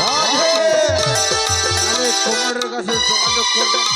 রাধে। আমি কাছে যোগাযোগ করবেন।